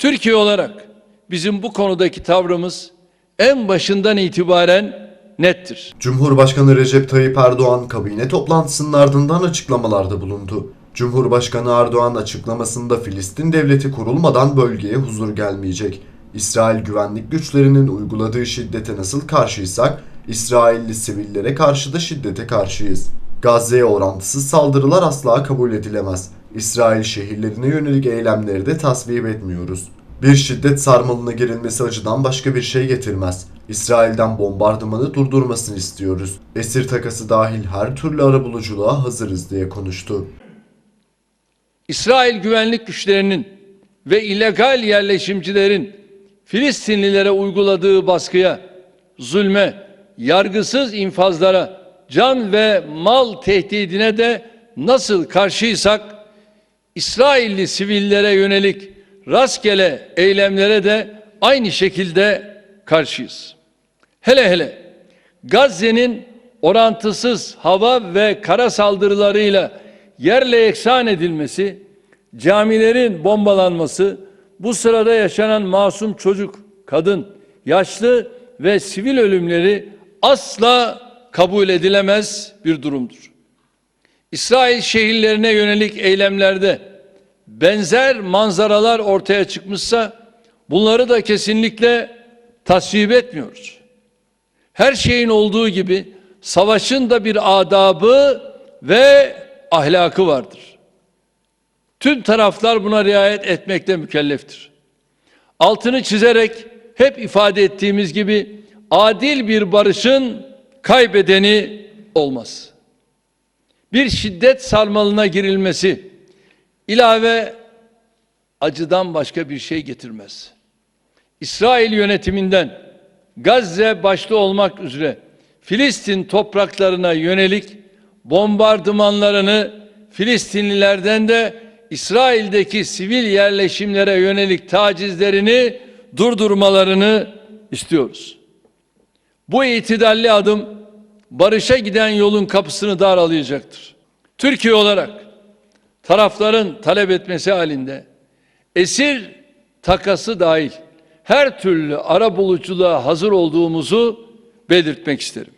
Türkiye olarak bizim bu konudaki tavrımız en başından itibaren nettir. Cumhurbaşkanı Recep Tayyip Erdoğan kabine toplantısının ardından açıklamalarda bulundu. Cumhurbaşkanı Erdoğan açıklamasında Filistin devleti kurulmadan bölgeye huzur gelmeyecek. İsrail güvenlik güçlerinin uyguladığı şiddete nasıl karşıysak, İsrailli sivillere karşı da şiddete karşıyız. Gazze'ye orantısız saldırılar asla kabul edilemez. İsrail şehirlerine yönelik eylemleri de tasvip etmiyoruz. Bir şiddet sarmalına girilmesi acıdan başka bir şey getirmez. İsrail'den bombardımanı durdurmasını istiyoruz. Esir takası dahil her türlü arabuluculuğa hazırız diye konuştu. İsrail güvenlik güçlerinin ve illegal yerleşimcilerin Filistinlilere uyguladığı baskıya, zulme, yargısız infazlara, can ve mal tehdidine de nasıl karşıysak, İsrailli sivillere yönelik rastgele eylemlere de aynı şekilde karşıyız. Hele hele Gazze'nin orantısız hava ve kara saldırılarıyla yerle yeksan edilmesi, camilerin bombalanması, bu sırada yaşanan masum çocuk, kadın, yaşlı ve sivil ölümleri asla kabul edilemez bir durumdur. İsrail şehirlerine yönelik eylemlerde benzer manzaralar ortaya çıkmışsa bunları da kesinlikle tasvip etmiyoruz. Her şeyin olduğu gibi savaşın da bir adabı ve ahlakı vardır. Tüm taraflar buna riayet etmekle mükelleftir. Altını çizerek hep ifade ettiğimiz gibi adil bir barışın kaybedeni olmaz. Bir şiddet sarmalına girilmesi ilave acıdan başka bir şey getirmez. İsrail yönetiminden Gazze başta olmak üzere Filistin topraklarına yönelik bombardımanlarını Filistinlilerden de İsrail'deki sivil yerleşimlere yönelik tacizlerini durdurmalarını istiyoruz. Bu itidalli adım barışa giden yolun kapısını daralayacaktır. Türkiye olarak tarafların talep etmesi halinde esir takası dahil her türlü ara buluculuğa hazır olduğumuzu belirtmek isterim.